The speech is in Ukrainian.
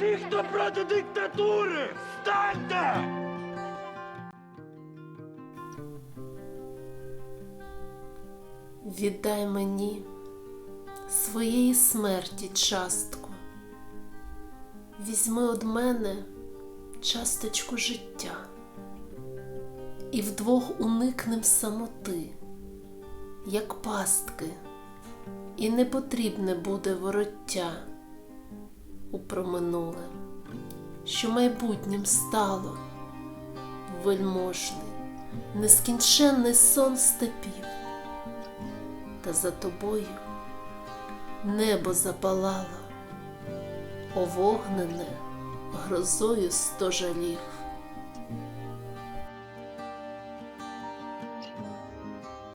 Ті, хто проти диктатури, станьте! Віддай мені своєї смерті частку. Візьми од мене часточку життя, і вдвох уникнем самоти, як пастки, і не потрібне буде вороття у проминуле, що майбутнім стало вельможний, нескінченний сон степів та за тобою небо запалало, овогнене грозою сто жалів.